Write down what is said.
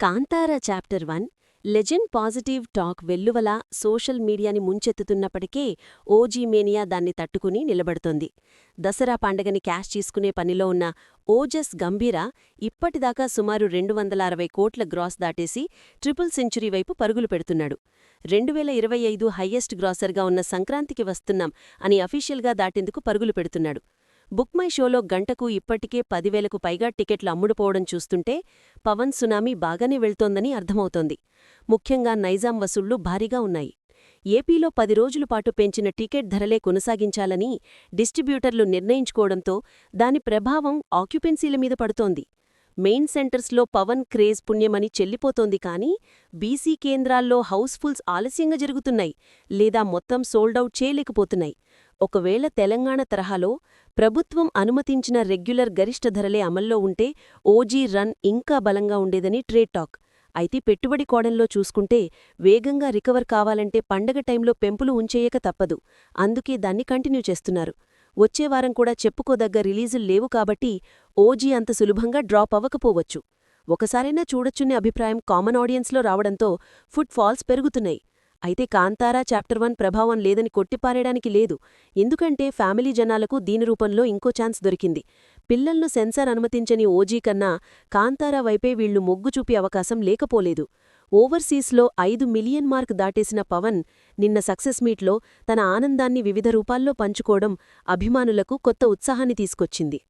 Kantara chapter one legend positive talk వెల్లువల social మీడియాని ముంచెత్తుతున్నప్పటికే OG mania దాన్ని తట్టుకుని నిలబడుతోంది. దసరా పండగని క్యాష్ తీసుకునే పనిలో ఉన్న ఓజస్ గంభీర ఇప్పటిదాకా సుమారు రెండు వందల అరవై కోట్ల గ్రాస్ దాటేసి ట్రిపుల్ సెంచురీ వైపు పరుగులు పెడుతున్నాడు. రెండు వేల ఇరవై ఐదు హయ్యెస్ట్ గ్రాసర్గా ఉన్న సంక్రాంతికి వస్తున్నాం అని అఫీషియల్గా దాటేందుకు పరుగులు పెడుతున్నాడు. బుక్ మై షోలో గంటకు ఇప్పటికే పదివేలకు పైగా టికెట్లు అమ్ముడుపోవడం చూస్తుంటే పవన్ సునామీ బాగానే వెళ్తోందని అర్థమవుతోంది. ముఖ్యంగా నైజాం వసూళ్ళు భారీగా ఉన్నాయి. ఏపీలో పది రోజుల పాటు పెంచిన టికెట్ ధరలే కొనసాగించాలని డిస్ట్రిబ్యూటర్లు నిర్ణయించుకోవడంతో దాని ప్రభావం ఆక్యుపెన్సీల మీద పడుతోంది. మెయిన్ సెంటర్స్లో పవన్ క్రేజ్ పుణ్యమని చెల్లిపోతోంది కానీ బీసీ కేంద్రాల్లో హౌస్ఫుల్స్ ఆలస్యంగా జరుగుతున్నాయి లేదా మొత్తం సోల్డౌట్ చేయలేకపోతున్నాయి. ఒకవేళ తెలంగాణ తరహాలో ప్రభుత్వం అనుమతించిన రెగ్యులర్ గరిష్ట ధరలే అమల్లో ఉంటే ఓజీ రన్ ఇంకా బలంగా ఉండేదని ట్రేడ్ టాక్. అయితే పెట్టుబడి కోణంలో చూసుకుంటే వేగంగా రికవర్ కావాలంటే పండగ టైంలో పెంపులు ఉంచేయక తప్పదు. అందుకే దాన్ని కంటిన్యూ చేస్తున్నారు. వచ్చేవారం కూడా చెప్పుకోదగ్గ రిలీజులు లేవు కాబట్టి ఓజీ అంత సులభంగా డ్రాప్ అవ్వకపోవచ్చు. ఒకసారైనా చూడొచ్చునే అభిప్రాయం కామన్ ఆడియన్స్లో రావడంతో ఫుట్ ఫాల్స్ పెరుగుతున్నాయి. అయితే కాంతారా చాప్టర్ వన్ ప్రభావం లేదని కొట్టిపారేయడానికి లేదు. ఎందుకంటే ఫ్యామిలీ జనాలకు దీని రూపంలో ఇంకో ఛాన్స్ దొరికింది. పిల్లలను సెన్సార్ అనుమతించని ఓజీ కన్నా కాంతారా వైపే వీళ్ళు మొగ్గు చూపే అవకాశం లేకపోలేదు. ఓవర్సీస్లో ఐదు మిలియన్ మార్క్ దాటేసిన పవన్ నిన్న సక్సెస్ మీట్లో తన ఆనందాన్ని వివిధ రూపాల్లో పంచుకోవడం అభిమానులకు కొత్త ఉత్సాహాన్ని తీసుకొచ్చింది.